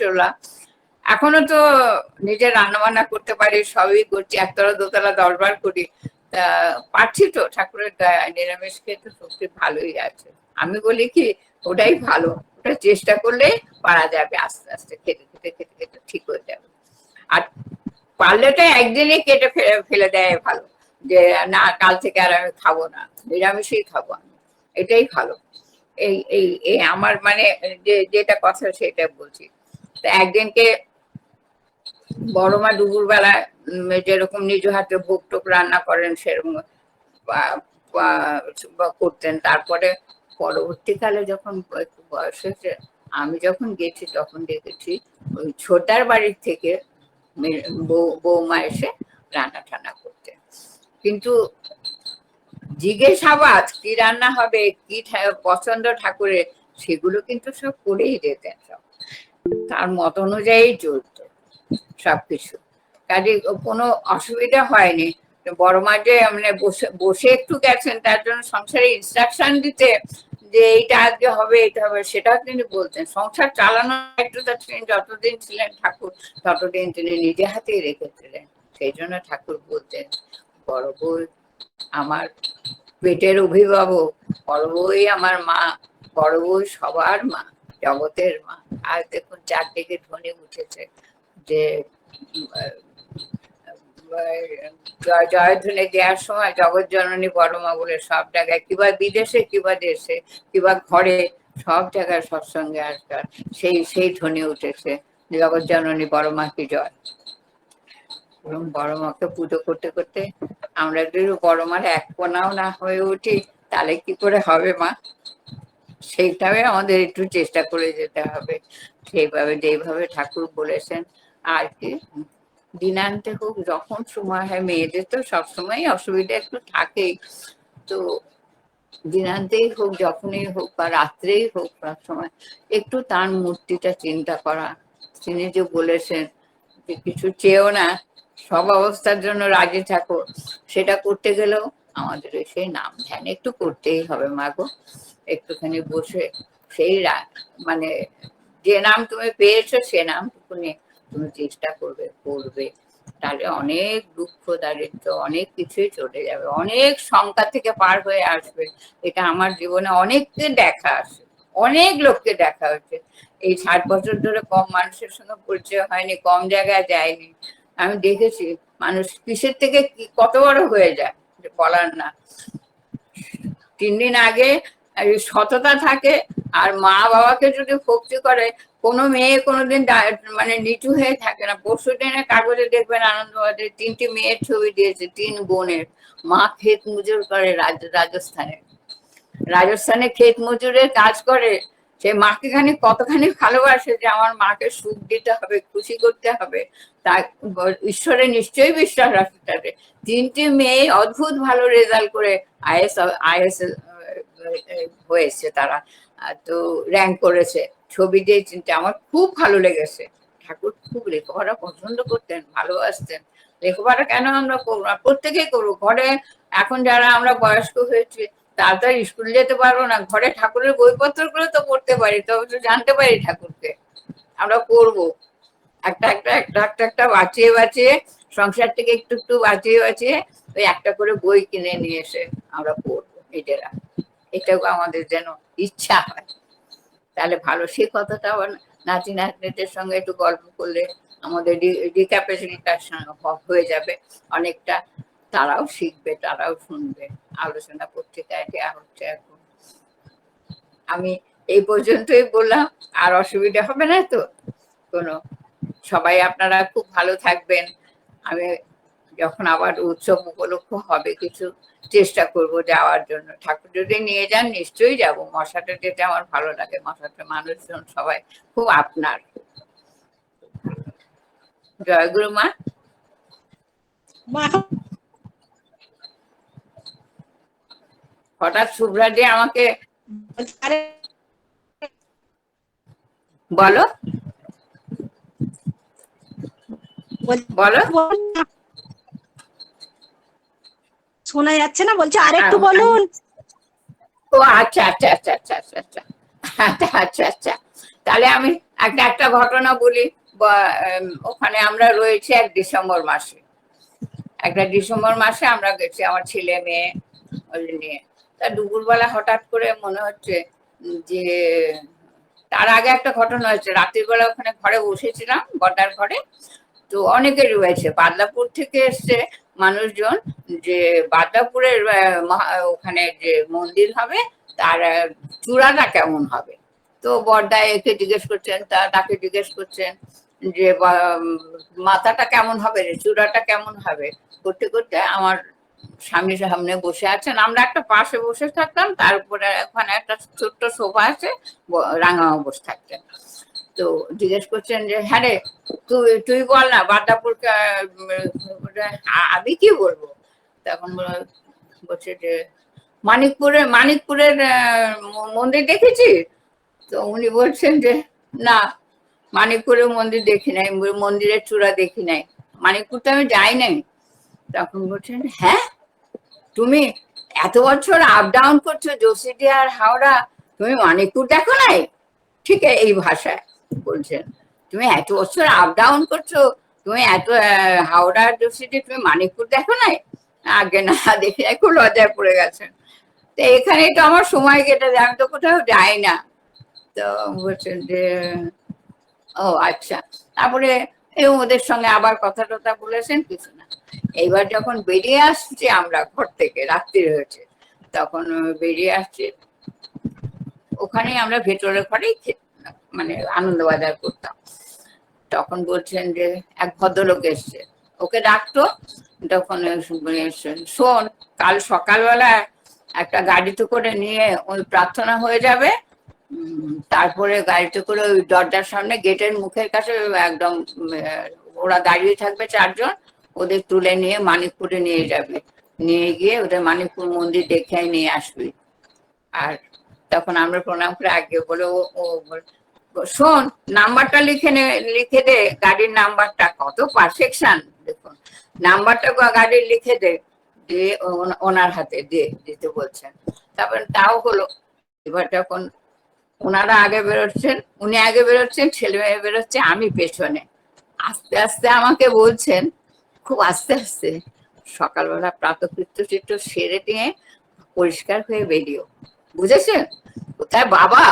চললাম। এখনও তো নিজে রান্না বান্না করতে পারি, সবই করছি, একতলা দোতলা দরবার করি। পারছি তো, ঠাকুরের দয়া, নিরামিষ খেয়ে তো সত্যি ভালোই আছে। আমি বলি কি, ওটাই ভালো, ওটা চেষ্টা করলে পারা যাবে, আস্তে আস্তে খেতে খেতে খেতে খেতে ঠিক হয়ে যাবে। আর পারলে তো একদিনই কেটে ফেলে ফেলে দেয় ভালো, যে না, কাল থেকে আর আমি খাব না, নিরামিষই খাব আমি, এটাই ভালো। এই এই আমার মানে যে, যেটা কথা সেটা বলছি। একদিনকে বড় মা দুপুর বেলা যেরকম নিজ হাতে ভোগ টোক রান্না করেন, সেরকম করতেন। তারপরে পরবর্তীকালে যখন একটু বয়স হয়েছে, আমি যখন গেছি, তখন দেখেছি ওই ছোটার বাড়ির থেকে বৌমা এসে রান্না টান্না করতেন। কিন্তু জিজ্ঞাসাবাদ, কি রান্না হবে, কি পছন্দ ঠাকুরের, সেগুলো কিন্তু সব করেই যেতেন সব। তার মত অনুযায়ী চলতো সবকিছু। কাজে কোনো অসুবিধা হয়নি। বড় মা মানে বসে একটু গেছেন, তার জন্য সংসারে ইনস্ট্রাকশন দিতে যে এইটা আজকে হবে এটা হবে, সেটাও তিনি বলতেন। সংসার চালানোর একটু তিনি যতদিন ছিলেন ঠাকুর, ততদিন তিনি নিজে হাতেই রেখেছিলেন সেই জন্য ঠাকুর বলতেন, বড় বই আমার পেটের অভিভাবক, বড় বই আমার মা, বড় বই সবার মা। জগতের মা। আর দেখুন, চারদিকে ধ্বনি উঠেছে যে জয়, জয়ধ্বনি দেওয়ার সময় জগৎ জননী বড় মা বলে সব জায়গায় কিবা বিদেশে কিবা দেশে কিবা ঘরে, সব জায়গায় সৎসঙ্গে আজকাল সেই সেই ধ্বনি উঠেছে, জগৎ জননী বড় মা কি জয়? এবং বড় মাকে পুজো করতে করতে আমরা যদি বড় মার এক কোনাও না হয়ে উঠি, তাহলে কি করে হবে মা? সেইটাও আমাদের একটু চেষ্টা করে যেতে হবে। সেইভাবে, যেইভাবে ঠাকুর বলেছেন, আর কি। দিনান্তে হোক, যখন সময় হয়, মেয়েদের তো সবসময় অসুবিধা একটু থাকেই। তো দিনান্তেই হোক, যখনই হোক বা রাত্রেই হোক, সবসময় একটু তার মূর্তিটা চিন্তা করা। তিনি যে বলেছেন যে কিছু চেয়েও না, সব অবস্থার জন্য রাজি থাকো। সেটা করতে গেলেও আমাদের সেই নাম ধ্যান একটু করতেই হবে মাগো একটুখানি বসে, সেই মানে যে নাম তুমি পেয়েছ সে নামটুকু নিয়ে তুমি চেষ্টা করবে করবে। তাহলে অনেক দুঃখ দারিদ্র অনেক কিছুই চলে যাবে। অনেক শঙ্কা থেকে পার হয়ে আসবে। এটা আমার জীবনে অনেককে দেখা আছে, অনেক লোককে দেখা হচ্ছে এই ষাট বছর ধরে কম মানুষের সঙ্গে পরিচয় হয়নি, কম জায়গায় যায়নি। আমি দেখেছি মানুষ কিসের থেকে কত বড় হয়ে যায় বলার না। তিন দিন আগে সততা থাকে, আর মা বাবাকে যদি ভক্তি করে, কোনো মেয়ে কোনোদিন মানে নিচু হয়ে থাকে না। পরশু দিনে কাগজে দেখবেন আনন্দবাজারে তিনটি মেয়ের ছবি দিয়েছে, তিন বোনের। মা ক্ষেত মজুর করে রাজ- রাজস্থানে। রাজস্থানে ক্ষেত মজুরের কাজ করে, সে মাকে খানি কতখানি ভালোবাসে যে আমার মাকে সুখ দিতে হবে, খুশি করতে হবে। তা ঈশ্বরে নিশ্চয়ই বিশ্বাস রাখতে হবে। তিনটি মেয়ে অদ্ভুত ভালো রেজাল্ট করে আইএস আইএস হয়েছে তারা। তো র্যাঙ্ক করেছে। ছবি দিয়ে চিনতে আমার খুব ভালো লেগেছে। ঠাকুর খুব লেখাপড়া পছন্দ করতেন, ভালোবাসতেন। লেখাপড়া কেন আমরা করব না? প্রত্যেকেই করব ঘরে এখন যারা আমরা বয়স্ক হয়েছি, তারা তো স্কুল যেতে পারব না। ঘরে ঠাকুরের বইপত্রগুলো তো পড়তে পারি তবে তো জানতে পারি ঠাকুরকে। আমরা করব। একটা একটা একটা একটা একটা বাঁচিয়ে বাঁচিয়ে, সংসার থেকে একটু একটু বাঁচিয়ে বাঁচিয়ে ওই একটা করে বই কিনে নিয়ে এসে আমরা পড়ব। নিজেরা। এটাও আমাদের যেন ইচ্ছা হয়। তাহলে ভালো, সে কথাটা নাতি নাতনিদের সঙ্গে একটু গল্প করলে আমাদের রিক্যাপাসিটিটা হয়ে যাবে। অনেকটা তারাও শিখবে, তারাও শুনবে। আলোচনা পত্রিকায় দেওয়া হচ্ছে এখন। আমি এই পর্যন্তই বললাম, আর অসুবিধা হবে না তো? কোনো, সবাই আপনারা খুব ভালো থাকবেন। আমি যখন আবার উৎসব উপলক্ষ হবে কিছু চেষ্টা করব যাওয়ার জন্য। ঠাকুর যদি নিয়ে যান নিশ্চয়ই যাব। মশাটা যেতে আমার ভালো লাগে। মশাটা মানুষজন সবাই খুব আপনার। জয়গুরু মা। হঠাৎ শুভ্রা যে আমাকে বলো। বলো। শোনা যাচ্ছে না বলছে আরেকটু বলুন। ও আচ্ছা আচ্ছা আচ্ছা আচ্ছা আচ্ছা আচ্ছা আচ্ছা আচ্ছা আচ্ছা। তাহলে আমি একটা একটা ঘটনা বলি। ওখানে আমরা রয়েছি এক ডিসেম্বর মাসে। একটা ডিসেম্বর মাসে আমরা গেছি আমার ছেলে মেয়ে নিয়ে। তা দুপুরবেলা হঠাৎ করে মনে হচ্ছে যে তার আগে একটা ঘটনা হয়েছে। রাতের বেলা ওখানে ঘরে বসেছিলাম বর্দার ঘরে। তো অনেকে রয়েছে বাদলাপুর থেকে এসছে মানুষজন যে বাদলাপুরের ওখানে যে মন্দির হবে, তার চূড়াটা কেমন হবে? তো বর্দা একে জিজ্ঞেস করছেন, তা, তাকে জিজ্ঞেস করছেন যে মাথাটা কেমন হবে চূড়াটা কেমন হবে? করতে করতে আমার স্বামী সামনে বসে আছেন। আমরা একটা পাশে বসে থাকতাম তারপরে ওখানে একটা ছোট্ট সোফা আছে রাঙামা বসে থাকতেন তো জিজ্ঞেস করছেন যে হ্যাঁ রে, তুই তুই বল না বাদাপুরকে আমি কি বলব? তখন বল- বলছে যে, মানিকপুরে, মানিকপুরের মন্দির দেখেছি? তো উনি বলছেন যে, না, মানিকপুরের মন্দির দেখি নাই, মন্দিরের চূড়া দেখি নাই। মানিকপুর তো আমি যাই নাই। তখন বলছেন হ্যাঁ তুমি এত বছর আপ ডাউন করছ যোশিটি আর হাওড়া, তুমি মানিকপুর দেখো নাই? ঠিক এই ভাষায়। বলছেন, তুমি এত বছর আপ ডাউন করছ, তুমি এত হাওড়া যোশিটি তুমি মানিকপুর দেখো নাই? আগে না দেখে খুব লজ্জায় পড়ে গেছেন। তো এখানে তো আমার সময় কেটে যায়, আমি তো কোথাও যাই না। তো বলছেন যে, ও আচ্ছা। তারপরে এই ওদের সঙ্গে আবার কথা টথা বলেছেন, কিছু না। এইবার যখন বেরিয়ে আসছি আমরা ঘর থেকে, রাত্রি হয়েছে। তখন বেরিয়ে আসছি। ওখানে আমরা ভেতরে ঘরেই খে- মানে আনন্দ বাজার করতাম। তখন বলছেন যে, এক ভদ্রলোক এসছে। ওকে ডাকতো, তখন শোন, কাল সকালবেলা একটা গাড়িতে করে নিয়ে ওই প্রার্থনা হয়ে যাবে। তারপরে গাড়িতে করে ওই দরজার সামনে গেটের মুখের কাছে একদম ওরা দাঁড়িয়ে থাকবে চারজন। ওদের তুলে নিয়ে মানিকপুরে নিয়ে যাবে। নিয়ে গিয়ে ওদের মানিকপুর মন্দির দেখে নিয়ে আসবি। আর তখন আমরা প্রণাম করে আগে বলে, ও শোন, নাম্বারটা লিখে নে, লিখে দে, গাড়ির নাম্বারটা কত? পারফেকশন দেখুন। নাম্বারটা গাড়ির লিখে দে দিয়ে ওনার হাতে দিয়ে দিতে বলছেন। তারপর তাও হলো। এবার যখন ওনারা আগে বেরোচ্ছেন, উনি আগে বেরোচ্ছেন, ছেলে মেয়ে বেরোচ্ছে, আমি পেছনে। আস্তে আস্তে আমাকে বলছেন, খুব আস্তে আস্তে, সকালবেলা প্রাতকৃত্য চিত্র সেরে দিয়ে পরিষ্কার হয়ে বেরিও বুঝেছেন? কোথায় বাবা?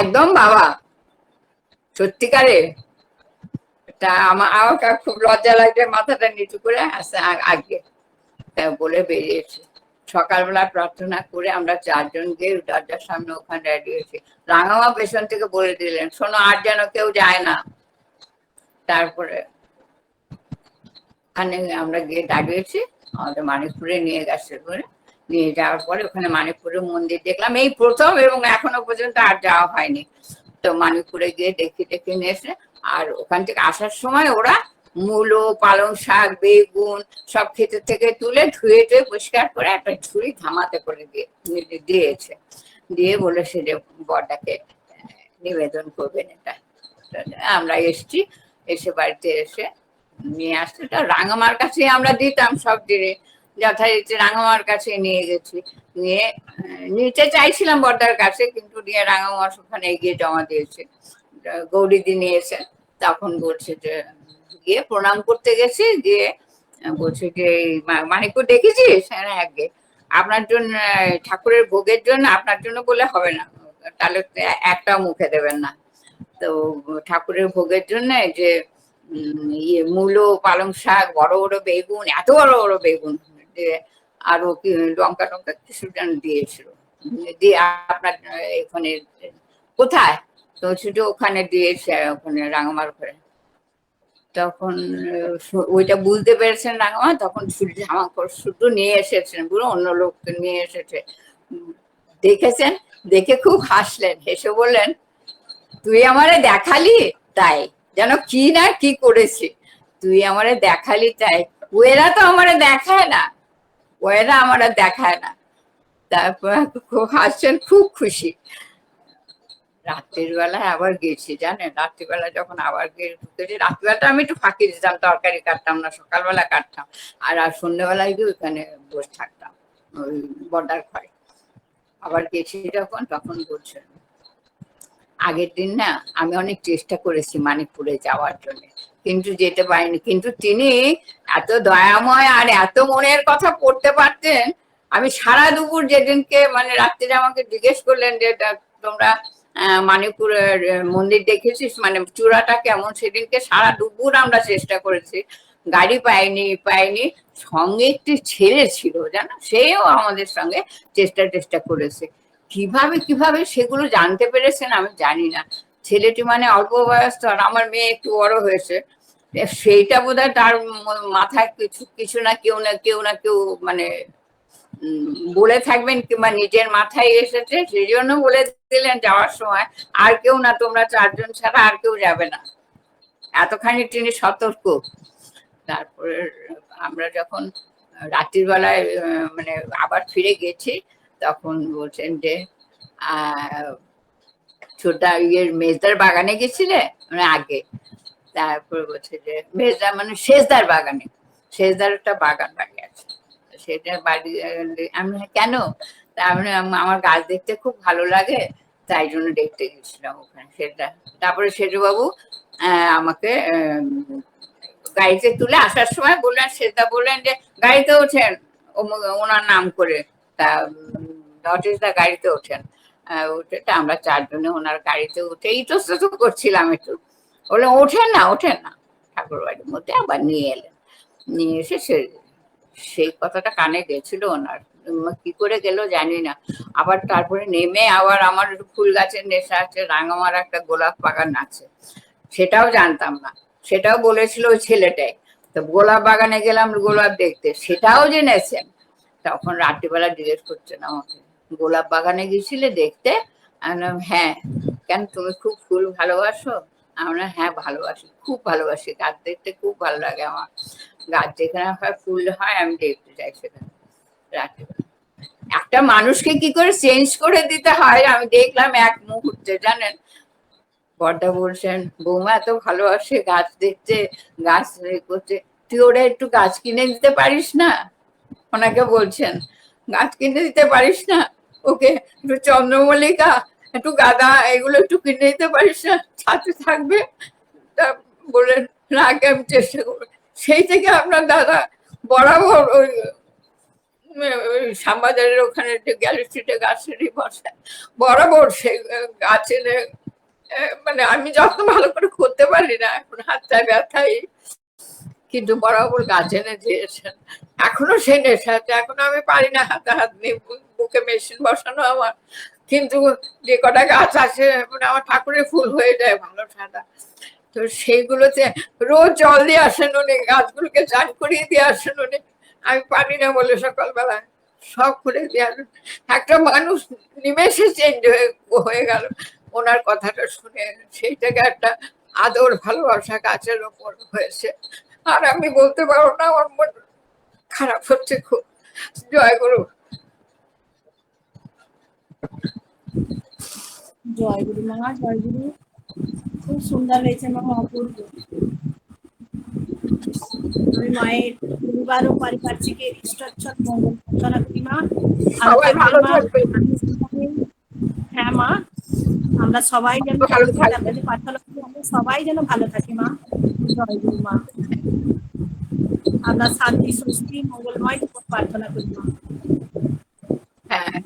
একদম বাবা। সত্যিকারে? তা আমার আমাকে খুব লজ্জা লাগছে, মাথাটা নিচু করে আসে আগে। বলে বেরিয়েছে। সকালবেলা প্রার্থনা করে আমরা চারজন গিয়ে দরজার সামনে ওখানে দাঁড়িয়েছি রাঙামা পেছন থেকে বলে দিলেন, শোনো, আর যেন কেউ যায় না। তারপরে ওখানে আমরা গিয়ে দাঁড়িয়েছি, আমাদের মানিকপুরে নিয়ে গেছে করে নিয়ে যাওয়ার পরে ওখানে মানিকপুরের মন্দির দেখলাম। এই প্রথম এবং এখনও পর্যন্ত আর যাওয়া হয়নি। তো মানিকপুরে গিয়ে দেখে দেখে নিয়ে আর ওখান থেকে আসার সময় ওরা মূলো, পালং শাক, বেগুন সব ক্ষেতের থেকে তুলে ধুয়ে টুয়ে পরিষ্কার করে একটা ঝুড়ি ধামাতে করে দিয়ে- দিয়েছে। দিয়ে বলেছে যে বরটাকে নিবেদন করবেন এটা। আমরা এসছি, এসে বাড়িতে এসে নিয়ে আসতে তা রাঙামার কাছে আমরা দিতাম সব দিনে। যথারীতি রাঙামার কাছে নিয়ে গেছি। নিয়ে নিতে চাইছিলাম বর্দার কাছে, কিন্তু নিয়ে রাঙামার ওখানে গিয়ে জমা দিয়েছে। গৌরী দিন এসে তখন বলছে যে, গিয়ে প্রণাম করতে গেছি গিয়ে বলছে যে মানিকপুর দেখেছিস? হ্যাঁ আগে আপনার জন্য ঠাকুরের ভোগের জন্য আপনার জন্য বলে হবে না। তাহলে একটা মুখে দেবেন না। তো ঠাকুরের ভোগের জন্য যে ইয়ে মূলো, পালং শাক, বড় বড় বেগুন, এত বড় বড় বেগুন। দিয়ে আরও লঙ্কা টঙ্কা কিছু যেন দিয়েছিল। দিয়ে আপনার এখানে, কোথায়? তো শুধু ওখানে দিয়েছে ওখানে রাঙামার ঘরে। তখন ওইটা বুঝতে পেরেছেন রাঙামা? তখন শুধু কাপড় শুধু নিয়ে এসেছেন পুরো অন্য লোককে নিয়ে এসেছে। দেখেছেন? দেখে খুব হাসলেন, হেসে বললেন, তুই আমারে দেখালি তাই? যেন কি না কি করেছি। তুই আমারে দেখালি তাই? ওয়েরা তো আমারে দেখায় না। ওয়েরা আমারে দেখায় না। তারপর খুব হাসছেন, খুব খুশি। রাত্রির বেলায় আবার গেছি, জানেন? রাত্রিবেলা যখন আবার গিয়ে ঢুকেছি, রাত্রিবেলাটা আমি একটু ফাঁকি দিতাম, তরকারি কাটতাম না, সকালবেলা কাটতাম। আর আর সন্ধ্যেবেলায় গিয়ে ওইখানে বসে থাকতাম, ওই বর্ডার ঘরে। আবার গেছি যখন, তখন বলছেন আগের দিন না, আমি অনেক চেষ্টা করেছি মানিকপুরে যাওয়ার জন্য। কিন্তু যেতে পারিনি। কিন্তু তিনি এত দয়াময় আর এত মনের কথা পড়তে পারতেন, আমি সারা দুপুর যেদিনকে মানে রাত্রিরে আমাকে জিজ্ঞেস করলেন যে তোমরা মানিকপুরের মন্দির দেখেছিস? মানে চূড়াটা কেমন? সেদিনকে সারা দুপুর আমরা চেষ্টা করেছি। গাড়ি পাইনি পাইনি। সঙ্গে একটি ছেলে ছিল, জানো? সেও আমাদের সঙ্গে চেষ্টা চেষ্টা করেছে। কীভাবে কীভাবে সেগুলো জানতে পেরেছেন আমি জানি না। ছেলেটি মানে অল্প বয়স তো আর আমার মেয়ে একটু বড় হয়েছে। সেইটা বোধহয় তার মাথায় কিছু কিছু না কেউ না কেউ না কেউ মানে বলে থাকবেন কিংবা নিজের মাথায় এসেছে সেই জন্য বলে দিলেন যাওয়ার সময়, আর কেউ না, তোমরা চারজন ছাড়া আর কেউ যাবে না। এতখানি তিনি সতর্ক। তারপরে আমরা যখন রাত্রির বেলায় মানে আবার ফিরে গেছি, তখন বলছেন যে আহ ছোটা ইয়ের মেজদার বাগানে গেছিলে? মানে আগে। তারপর বলছে যে মেজদা মানে শেষদার বাগানে। শেষদার একটা বাগান বাড়ি আছে। সেটা বাড়ি আমি কেন? মানে আমার গাছ দেখতে খুব ভালো লাগে তাই জন্য দেখতে গেছিলাম ওখানে সেটা। তারপরে সেজু বাবু আহ, আমাকে গাড়িতে তুলে আসার সময় বললেন সেটা বললেন যে গাড়িতে ওঠেন। ওনার নাম করে তা দা গাড়িতে ওঠেন। তা আমরা চারজনে ওনার গাড়িতে উঠে ইতস্তত করছিলাম একটু। বললেন ওঠেন না ওঠেন না। ঠাকুর বাড়ির মধ্যে আবার নিয়ে এলেন। নিয়ে এসে সে, সেই কথাটা কানে গেছিল ওনার। কি করে গেল জানি না। আবার তারপরে নেমে আবার আমার ফুল গাছের নেশা আছে, রাঙামার একটা গোলাপ বাগান আছে। সেটাও জানতাম না। সেটাও বলেছিল ওই ছেলেটাই। তো গোলাপ বাগানে গেলাম গোলাপ দেখতে। সেটাও জেনেছেন তখন রাত্রিবেলা জিজ্ঞেস করছেন আমাকে। গোলাপ বাগানে গেছিলে দেখতে? হ্যাঁ। কেন তুমি খুব ফুল ভালোবাসো? আমরা হ্যাঁ ভালোবাসি, খুব ভালোবাসি। গাছ দেখতে খুব ভালো লাগে আমার। গাছ যেখানে হয়, ফুল হয়, আমি দেখতে চাই সেখানে। একটা মানুষকে কি করে চেঞ্জ করে দিতে হয়? আমি দেখলাম এক মুহূর্তে, জানেন? বড়দা বলছেন, বৌমা এত ভালোবাসে গাছ দেখতে, গাছ এ করতে। তুই ওরা একটু গাছ কিনে দিতে পারিস না? ওনাকে বলছেন, গাছ কিনে দিতে পারিস না? ওকে একটু চন্দ্রমল্লিকা একটু গাদা এগুলো একটু কিনে দিতে পারিস না থাকবে। তা বলে না আগে আমি চেষ্টা করব। সেই থেকে আপনার দাদা বরাবর ওই শ্যামবাজারের ওখানে যে গ্যালি স্ট্রিটে গাছেরই বসে। বরাবর আহ, গাছের মানে আমি যত ভালো করে করতে পারি না এখন হাতটা ব্যথাই। কিন্তু বরাবর গাছ এনে দিয়েছেন। এখনও সেই নেশা আছে এখনও আমি পারি না হাতে হাত নিয়ে। বুকে মেশিন বসানো আমার। কিন্তু যে কটা গাছ আছে মানে আমার ঠাকুরের ফুল হয়ে যায় ভালো সাদা তো সেইগুলোতে রোজ জল দিয়ে আসেন উনি, গাছগুলোকে চান করিয়ে দিয়ে আসেন উনি। আমি পারি না বলে সকালবেলায়। সব করে দিয়ে। একটা মানুষ নিমেষে চেঞ্জ হয়ে গেল। ওনার কথাটা শুনে সেই থেকে একটা আদর ভালোবাসা গাছের ওপর হয়েছে। আর আমি বলতে পারব না, আমার মন খারাপ হচ্ছে খুব। জয় গুরু। জয় গুরু মা জয় গুরু খুব সুন্দর হয়েছে মা অপূর্ব আমি মায়ের পরিবার ও পারিপার্শ্বিকের ঈশ্বরচর মঙ্গল প্রার্থনা করি মা হ্যাঁ মা আমরা সবাই যেন ভালো থাকি প্রার্থনা করি আমরা সবাই যেন ভালো থাকি মা। জয় গুরু মা। আমরা শান্তি সুস্থি মঙ্গলময় প্রার্থনা করি মা। হ্যাঁ